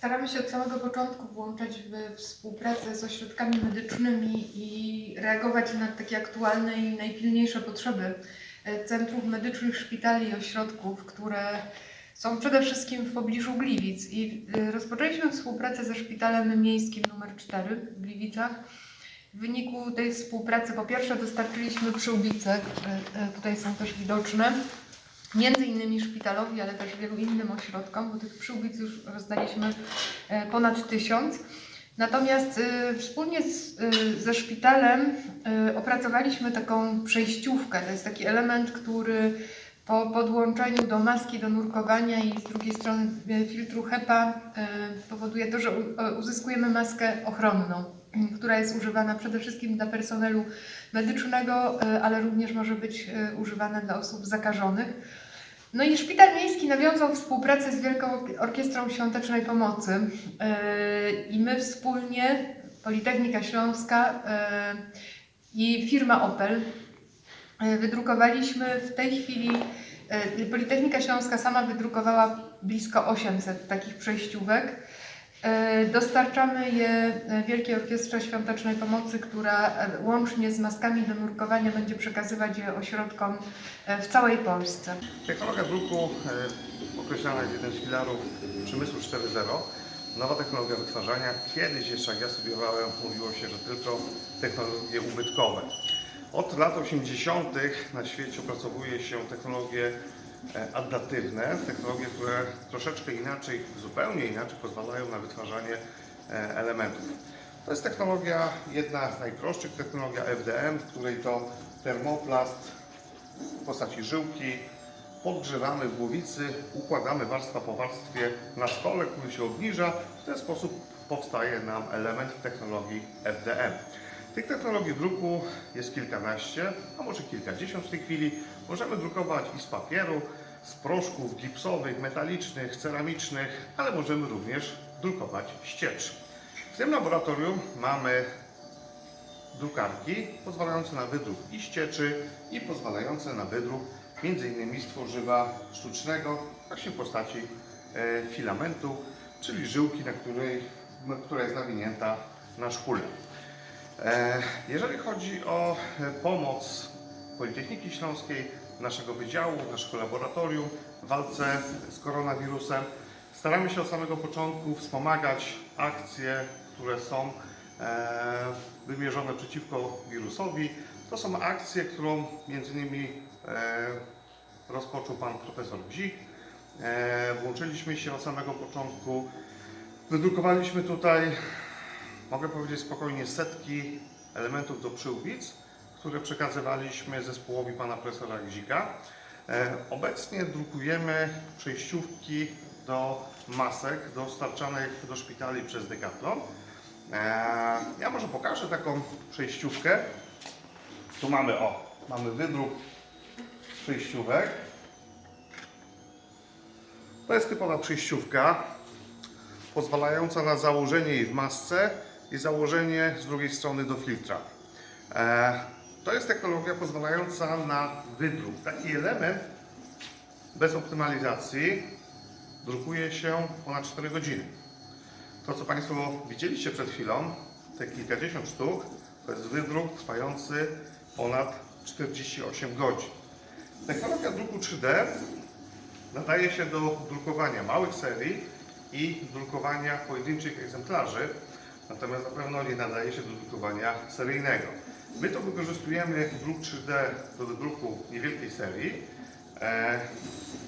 Staramy się od samego początku włączać w współpracę z ośrodkami medycznymi i reagować na takie aktualne i najpilniejsze potrzeby e, centrów medycznych, szpitali i ośrodków, które są przede wszystkim w pobliżu Gliwic. I e, rozpoczęliśmy współpracę ze szpitalem miejskim numer 4 w Gliwicach. W wyniku tej współpracy po pierwsze dostarczyliśmy przyłbice, które e, tutaj są też widoczne, między innymi szpitalowi, ale też wielu innym ośrodkom, bo tych przyłbic już rozdaliśmy e, ponad tysiąc. Natomiast e, wspólnie z, e, ze szpitalem opracowaliśmy taką przejściówkę. To jest taki element, który po podłączeniu do maski do nurkowania i z drugiej strony filtru HEPA powoduje to, że uzyskujemy maskę ochronną, która jest używana przede wszystkim dla personelu medycznego, ale również może być używana dla osób zakażonych. No i Szpital Miejski nawiązał współpracę z Wielką Orkiestrą Świątecznej Pomocy e, i my wspólnie, Politechnika Śląska e, i firma Opel, e, wydrukowaliśmy w tej chwili, Politechnika Śląska sama wydrukowała blisko 800 takich przejściówek. E, Dostarczamy je e, Wielkiej Orkiestrze Świątecznej Pomocy, która e, łącznie z maskami do nurkowania będzie przekazywać je ośrodkom w całej Polsce. Technologia druku określana jest jednym z filarów przemysłu 4.0. Nowa technologia wytwarzania. Kiedyś jeszcze jak ja studiowałem, mówiło się, że tylko technologie ubytkowe. Od lat 80. na świecie opracowuje się technologie adaptywne, technologie, które troszeczkę inaczej, zupełnie inaczej pozwalają na wytwarzanie e, elementów. To jest technologia, jedna z najprostszych, technologia FDM, w której to termoplast w postaci żyłki podgrzewamy w głowicy, układamy warstwa po warstwie na stole, który się obniża. W ten sposób powstaje nam element w technologii FDM. Tych technologii druku jest kilkanaście, a może kilkadziesiąt w tej chwili. Możemy drukować i z papieru, z proszków gipsowych, metalicznych, ceramicznych, ale możemy również drukować z cieczy. W tym laboratorium mamy drukarki pozwalające na wydruk i ścieczy i pozwalające na wydruk m.in. z tworzywa sztucznego właśnie w postaci e, filamentu, czyli żyłki, na której, która jest nawinięta na szpulę. E, jeżeli chodzi o e, pomoc Politechniki Śląskiej, naszego wydziału, naszego laboratorium w walce z koronawirusem, staramy się od samego początku wspomagać akcje, które są e, wymierzone przeciwko wirusowi. To są akcje, którą między innymi rozpoczął pan profesor Bzik. Włączyliśmy się od samego początku. Wydrukowaliśmy tutaj, mogę powiedzieć spokojnie, setki elementów do przyłbic, które przekazywaliśmy zespołowi pana profesora Gzika. E, obecnie drukujemy przejściówki do masek dostarczanych do szpitali przez Decathlon. E, ja może pokażę taką przejściówkę. Tu mamy, o, mamy wydruk przejściówek. To jest typowa przejściówka, pozwalająca na założenie jej w masce i założenie z drugiej strony do filtra. E, to jest technologia pozwalająca na wydruk. Taki element bez optymalizacji drukuje się ponad 4 godziny. To, co Państwo widzieliście przed chwilą, te kilkadziesiąt sztuk, to jest wydruk trwający ponad 48 godzin. Technologia druku 3D nadaje się do drukowania małych serii i drukowania pojedynczych egzemplarzy, natomiast na pewno nie nadaje się do drukowania seryjnego. My to wykorzystujemy druk 3D do wydruku niewielkiej serii. E,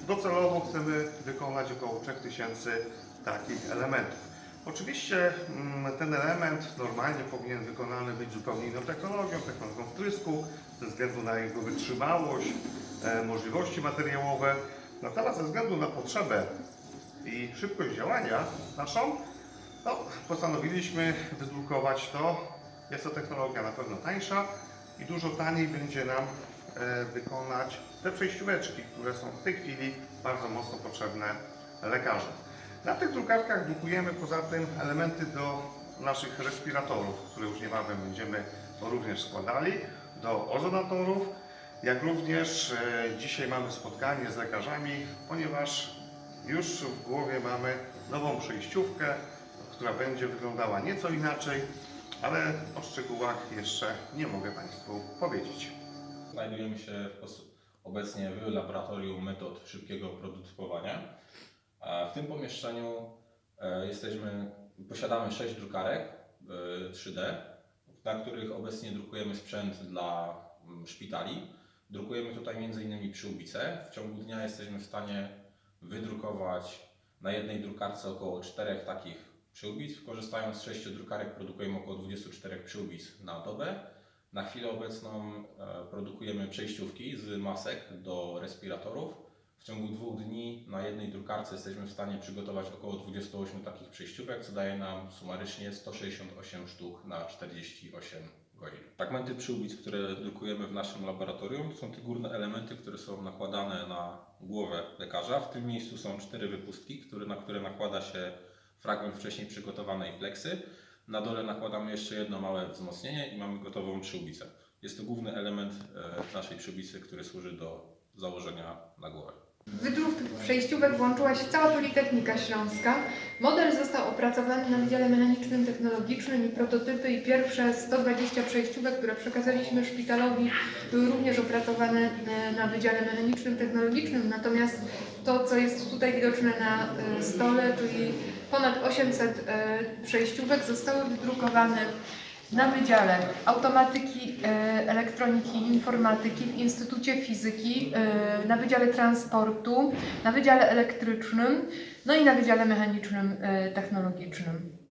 Docelowo chcemy wykonać około 3000 takich elementów. Oczywiście mm, ten element normalnie powinien wykonany być zupełnie inną technologią, technologią wtrysku, ze względu na jego wytrzymałość, e, możliwości materiałowe. Natomiast ze względu na potrzebę i szybkość działania naszą, no, postanowiliśmy wydrukować to. Jest to technologia na pewno tańsza i dużo taniej będzie nam e, wykonać te przejścióweczki, które są w tej chwili bardzo mocno potrzebne lekarzom. Na tych drukarkach drukujemy poza tym elementy do naszych respiratorów, które już niebawem będziemy również składali, do ozonatorów, jak również e, dzisiaj mamy spotkanie z lekarzami, ponieważ już w głowie mamy nową przejściówkę, która będzie wyglądała nieco inaczej, ale o szczegółach jeszcze nie mogę Państwu powiedzieć. Znajdujemy się obecnie w laboratorium metod szybkiego prototypowania. W tym pomieszczeniu e, jesteśmy, posiadamy 6 drukarek e, 3D, na których obecnie drukujemy sprzęt dla mm, szpitali. Drukujemy tutaj m.in. przyłbice. W ciągu dnia jesteśmy w stanie wydrukować na jednej drukarce około 4 takich przyłbic. Korzystając z 6 drukarek produkujemy około 24 przyłbic na dobę. Na chwilę obecną e, produkujemy przejściówki z masek do respiratorów. W ciągu dwóch dni na jednej drukarce jesteśmy w stanie przygotować około 28 takich przejściówek, co daje nam sumarycznie 168 sztuk na 48 godzin. Fragmenty przyłbic, które drukujemy w naszym laboratorium, to są te górne elementy, które są nakładane na głowę lekarza. W tym miejscu są cztery wypustki, które, na które nakłada się fragment wcześniej przygotowanej pleksy. Na dole nakładamy jeszcze jedno małe wzmocnienie i mamy gotową przyłbicę. Jest to główny element e, naszej przyłbicy, który służy do założenia na głowę. W wydruk tych przejściówek włączyła się cała Politechnika Śląska. Model został opracowany na Wydziale Mechanicznym Technologicznym i prototypy i pierwsze 120 przejściówek, które przekazaliśmy szpitalowi, były również opracowane e, na Wydziale Mechanicznym Technologicznym. Natomiast to, co jest tutaj widoczne na e, stole, czyli ponad 800 e, przejściówek, zostały wydrukowane na Wydziale Automatyki, e, Elektroniki i Informatyki w Instytucie Fizyki, e, na Wydziale Transportu, na Wydziale Elektrycznym, no i na Wydziale Mechanicznym Technologicznym.